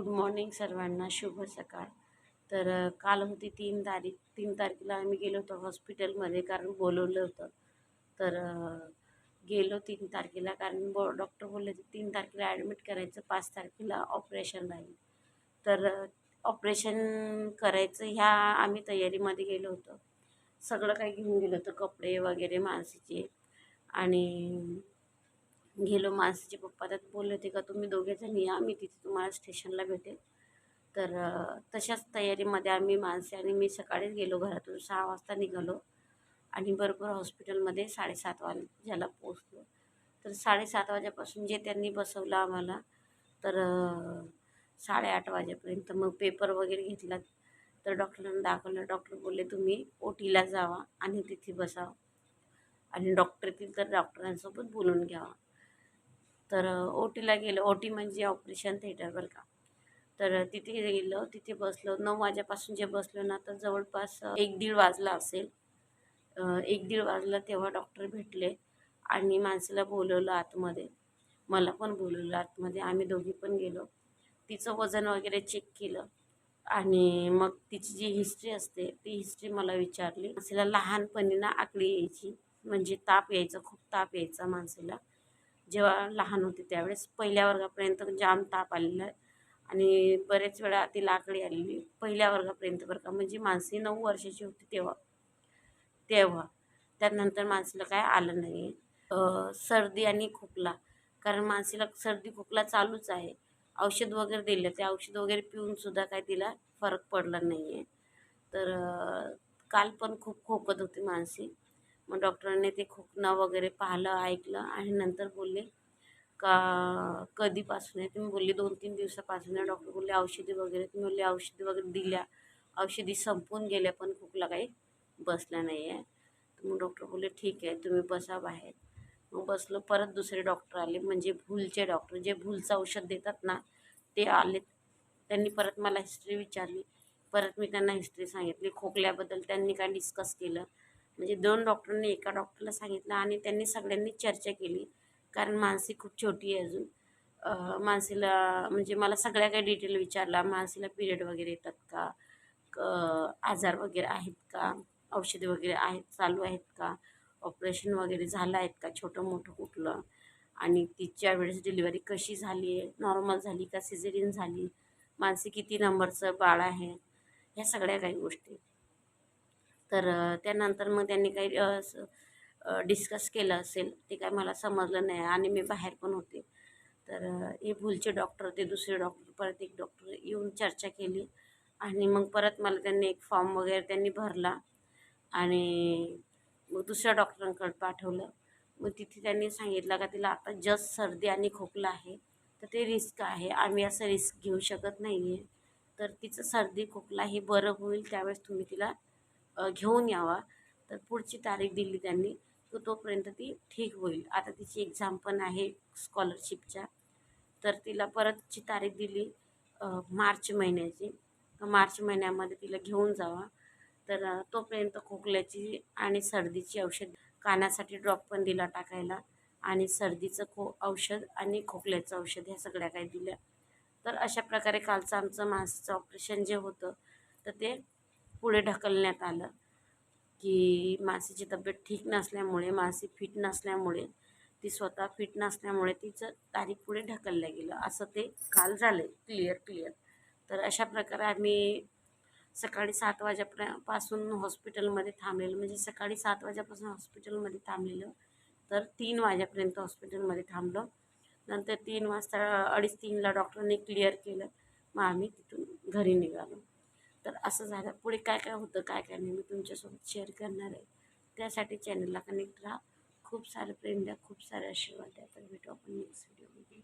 Good morning सर्वांना शुभ सकाळ. तर काल होती तीन तारीख तीन तारखेला आम्ही गेलो होतो हॉस्पिटलमध्ये कारण बोलवलं होतं. तर गेलो तीन तारखेला कारण बो डॉक्टर बोलले होते तीन तारखेला ॲडमिट करायचं पाच तारखेला ऑपरेशन राहील. तर ऑपरेशन करायचं ह्या आम्ही तयारीमध्ये गेलो होतो. सगळं काही घेऊन गेलो होतो कपडे वगैरे माणसाचे आणि गेलो माणसाचे पप्पा त्यात बोलले होते का तुम्ही दोघेजण या मी तिथे तुम्हाला स्टेशनला भेटेल. तर तशाच तयारीमध्ये आम्ही माणसे आणि मी सकाळीच गेलो घरातून सहा वाजता निघालो आणि बरोबर हॉस्पिटलमध्ये साडेसात वाजेला पोचलो तर साडेसात वाजेपासून जे त्यांनी बसवलं आम्हाला तर साडेआठ वाजेपर्यंत मग पेपर वगैरे घेतला तर डॉक्टरांना दाखवलं डॉक्टर बोलले तुम्ही ओ टीला जावा आणि तिथे बसावं आणि डॉक्टर येतील तर डॉक्टरांसोबत बोलून घ्यावा. तर ओ टीला गेलो. ओ टी म्हणजे ऑपरेशन थिएटर बरं का. तर तिथे गेलो. तिथे बसलो. नऊ वाजेपासून जे बसलो ना तर जवळपास एक दीड वाजला असेल. एक दीड वाजला तेव्हा डॉक्टर भेटले आणि माणसाला बोलवलं आतमध्ये. मला पण बोलवलं आतमध्ये. आम्ही दोघी पण गेलो. तिचं वजन वगैरे चेक केलं आणि मग तिची जी हिस्ट्री असते ती हिस्ट्री मला विचारली. माणसाला लहानपणी ना आकडी यायची. म्हणजे ताप यायचा खूप ताप यायचा माणसाला. जेव्हा लहान होते त्यावेळेस पहिल्या वर्गापर्यंत म्हणजे जाम ताप आलेला आहे. आणि बरेच वेळा ती लाकडी आलेली पहिल्या वर्गापर्यंत बरं का. म्हणजे माणसे नऊ वर्षाची होती तेव्हा. तेव्हा. त्यानंतर माणसाला काय आलं नाही. आहे सर्दी आणि खोकला. कारण माणसाला सर्दी खोकला चालूच आहे. औषध वगैरे दिलं. ते औषध वगैरे पिऊनसुद्धा काय तिला फरक पडला नाही आहे तर काल पण खूप खोकत होती माणसे. मग डॉक्टरांनी ते खोकणं वगैरे पाहिलं ऐकलं आणि नंतर बोलले का कधीपासून आहे? तुम्ही बोलले दोन तीन दिवसापासून आहे. डॉक्टर बोलले औषधी वगैरे. तुम्ही बोलले औषधी वगैरे दिल्या औषधी संपून गेल्या पण खोकला काही बसला नाही आहे. तर मग डॉक्टर बोलले ठीक आहे तुम्ही बसा बाहेर. मग बसलो परत दुसरे डॉक्टर आले म्हणजे भूलचे डॉक्टर जे भूलचं औषध देतात ना ते आले त्यांनी परत मला हिस्ट्री विचारली. परत मी त्यांना हिस्ट्री सांगितली खोकल्याबद्दल त्यांनी काय डिस्कस केलं. म्हणजे दोन डॉक्टरांनी एका डॉक्टरला सांगितलं आणि त्यांनी सगळ्यांनी चर्चा केली. कारण मानसी खूप छोटी आहे अजून. मानसीला म्हणजे मला सगळ्या काही डिटेल विचारला मानसीला पिरियड वगैरे येतात का? क- आजार वगैरे आहेत का? औषधे वगैरे आहेत चालू आहेत का? ऑपरेशन वगैरे झालं आहेत का? छोटं मोठं कुठलं? आणि तिच्या वेळेस डिलिव्हरी कशी झाली? आहे नॉर्मल झाली का? सिझेरियन झाली? मानसी किती नंबरचं बाळ आहे? ह्या सगळ्या काही गोष्टी. तर त्यानंतर मग त्यांनी काही डिस्कस केलं असेल ते काय मला समजलं नाही आणि मी बाहेर पण होते. तर हे भूलचे डॉक्टर ते दुसरे डॉक्टर परत एक डॉक्टर येऊन चर्चा केली आणि मग परत मला त्यांनी एक फॉर्म वगैरे त्यांनी भरला आणि मग दुसऱ्या डॉक्टरांकडे पाठवलं. मग तिथे त्यांनी सांगितलं का तिला आता जस्ट सर्दी आणि खोकला आहे तर ते रिस्क आहे. आम्ही असं रिस्क घेऊ शकत नाही आहे तर तिचं सर्दी खोकला हे बरं होईल त्यावेळेस तुम्ही तिला घेऊन यावा. तर पुढची तारीख दिली त्यांनी. तर तोपर्यंत ती ठीक होईल. आता तिची एक्झाम पण आहे स्कॉलरशिपच्या तर तिला परतची तारीख दिली मार्च महिन्याची. मार्च महिन्यामध्ये तिला घेऊन जावा. तर तोपर्यंत खोकल्याची आणि सर्दीची औषध कानासाठी ड्रॉप पण दिला टाकायला. आणि सर्दीचं खो औषध आणि खोकल्याचं औषध ह्या सगळ्या काही दिल्या. तर अशा प्रकारे कालचं आमचं मासचं ऑपरेशन जे होतं तर ते पुढे ढकलण्यात आलं की मासीची तब्येत ठीक नसल्यामुळे मासी फिट नसल्यामुळे ती स्वतः फिट नसल्यामुळे तिचं तारीख पुढे ढकललं गेलं. असं ते काल झालं क्लिअर क्लिअर तर अशा प्रकारे आम्ही सकाळी सात वाजेपर्यंत पासून हॉस्पिटलमध्ये थांबलेलं. म्हणजे सकाळी सात वाजेपासून हॉस्पिटलमध्ये थांबलेलं. तर तीन वाजेपर्यंत हॉस्पिटलमध्ये थांबलो. नंतर तीन वाजता अडीच तीनला डॉक्टरने क्लिअर केलं. मग आम्ही तिथून घरी निघालो. तर असं झालं. पुढे काय काय होतं काय काय नाही मी तुमच्यासोबत शेअर करणार आहे. त्यासाठी चॅनलला कनेक्ट राहा. खूप सारे प्रेम द्या खूप सारे आशीर्वाद द्या. तर भेटू आपण नेक्स्ट व्हिडिओमध्ये